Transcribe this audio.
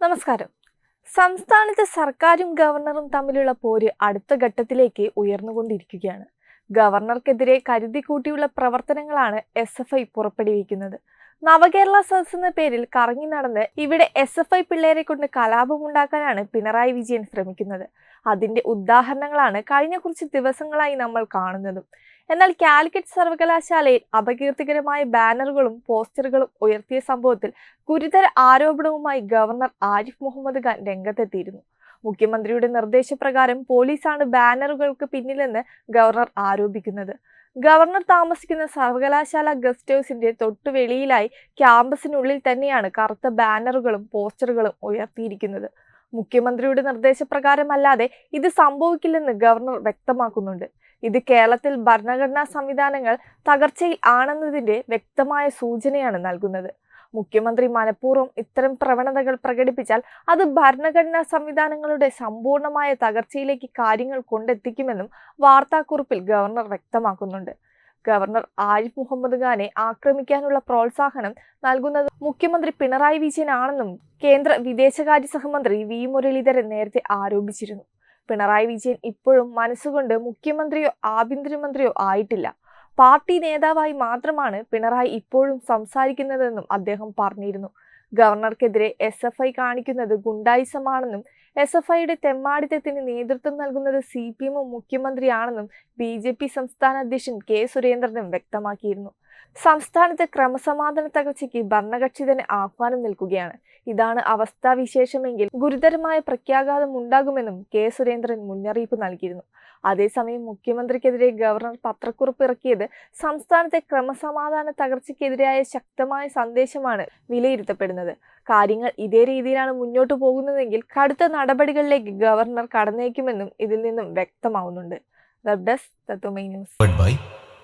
നമസ്കാരം. സംസ്ഥാനത്ത് സർക്കാരും ഗവർണറും തമ്മിലുള്ള പോര് അടുത്ത ഘട്ടത്തിലേക്ക് ഉയർന്നുകൊണ്ടിരിക്കുകയാണ്. ഗവർണർക്കെതിരെ കരുതിക്കൂട്ടിയുള്ള പ്രവർത്തനങ്ങളാണ് എസ് എഫ് ഐ പുറപ്പെടുവിക്കുന്നത്. നവകേരള സദസ് എന്ന പേരിൽ കറങ്ങി നടന്ന് ഇവിടെ എസ് എഫ് ഐ പിള്ളേരെ കൊണ്ട് കലാപമുണ്ടാക്കാനാണ് പിണറായി വിജയൻ ശ്രമിക്കുന്നത്. അതിന്റെ ഉദാഹരണങ്ങളാണ് കഴിഞ്ഞ കുറച്ച് ദിവസങ്ങളായി നമ്മൾ കാണുന്നതും. എന്നാൽ കാലിക്കറ്റ് സർവകലാശാലയിൽ അപകീർത്തികരമായ ബാനറുകളും പോസ്റ്ററുകളും ഉയർത്തിയ സംഭവത്തിൽ ഗുരുതര ആരോപണവുമായി ഗവർണർ ആരിഫ് മുഹമ്മദ് ഖാൻ രംഗത്തെത്തിയിരുന്നു. മുഖ്യമന്ത്രിയുടെ നിർദ്ദേശപ്രകാരം പോലീസാണ് ബാനറുകൾക്ക് പിന്നിലെന്ന് ഗവർണർ ആരോപിക്കുന്നത്. ഗവർണർ താമസിക്കുന്ന സർവകലാശാല ഗസ്റ്റ് ഹൗസിന്റെ തൊട്ടുവെളിയിലായി ക്യാമ്പസിനുള്ളിൽ തന്നെയാണ് കറുത്ത ബാനറുകളും പോസ്റ്ററുകളും ഉയർത്തിയിരിക്കുന്നത്. മുഖ്യമന്ത്രിയുടെ നിർദ്ദേശപ്രകാരമല്ലാതെ ഇത് സംഭവിക്കില്ലെന്ന് ഗവർണർ വ്യക്തമാക്കുന്നുണ്ട്. ഇത് കേരളത്തിൽ ഭരണഘടനാ സംവിധാനങ്ങൾ തകർച്ചയിൽ ആണെന്നതിന്റെ വ്യക്തമായ സൂചനയാണ് നൽകുന്നത്. മുഖ്യമന്ത്രി മനഃപൂർവം ഇത്തരം പ്രവണതകൾ പ്രകടിപ്പിച്ചാൽ അത് ഭരണഘടനാ സംവിധാനങ്ങളുടെ സമ്പൂർണമായ തകർച്ചയിലേക്ക് കാര്യങ്ങൾ കൊണ്ടെത്തിക്കുമെന്നും വാർത്താക്കുറിപ്പിൽ ഗവർണർ വ്യക്തമാക്കുന്നുണ്ട്. ഗവർണർ ആരിഫ് മുഹമ്മദ് ഖാനെ ആക്രമിക്കാനുള്ള പ്രോത്സാഹനം നൽകുന്നത് മുഖ്യമന്ത്രി പിണറായി വിജയനാണെന്നും കേന്ദ്ര വിദേശകാര്യ സഹമന്ത്രി വി മുരളീധരൻ നേരത്തെ ആരോപിച്ചിരുന്നു. പിണറായി വിജയൻ ഇപ്പോഴും മനസ്സുകൊണ്ട് മുഖ്യമന്ത്രിയോ ആഭ്യന്തരമന്ത്രിയോ ആയിട്ടില്ല. പാർട്ടി നേതാവായി മാത്രമാണ് പിണറായി ഇപ്പോഴും സംസാരിക്കുന്നതെന്നും അദ്ദേഹം പറഞ്ഞിരുന്നു. ഗവർണർക്കെതിരെ എസ് എഫ് ഐ കാണിക്കുന്നത് ഗുണ്ടായിസമാണെന്നും എസ് എഫ് ഐയുടെ തെമ്മാടിത്തത്തിന് നേതൃത്വം നൽകുന്നത് സി പി എമ്മും മുഖ്യമന്ത്രിയാണെന്നും ബി ജെ പി സംസ്ഥാന അധ്യക്ഷൻ കെ സുരേന്ദ്രനും വ്യക്തമാക്കിയിരുന്നു. സംസ്ഥാനത്ത് ക്രമസമാധാന തകർച്ചയ്ക്ക് ഭരണകക്ഷി തന്നെ ആഹ്വാനം നിൽക്കുകയാണ് ഇതാണ് അവസ്ഥാവിശേഷമെങ്കിൽ ഗുരുതരമായ പ്രത്യാഘാതം ഉണ്ടാകുമെന്നും കെ സുരേന്ദ്രൻ മുന്നറിയിപ്പ് നൽകിയിരുന്നു. അതേസമയം മുഖ്യമന്ത്രിക്കെതിരെ ഗവർണർ പത്രക്കുറിപ്പ് ഇറക്കിയത് സംസ്ഥാനത്തെ ക്രമസമാധാന തകർച്ചയ്ക്കെതിരായ ശക്തമായ സന്ദേശമാണ് വിലയിരുത്തപ്പെടുന്നത്. കാര്യങ്ങൾ ഇതേ രീതിയിലാണ് മുന്നോട്ടു പോകുന്നതെങ്കിൽ കടുത്ത നടപടികളിലേക്ക് ഗവർണർ കടന്നേക്കുമെന്നും ഇതിൽ നിന്നും വ്യക്തമാവുന്നുണ്ട്. Web desk Tatwamayi news.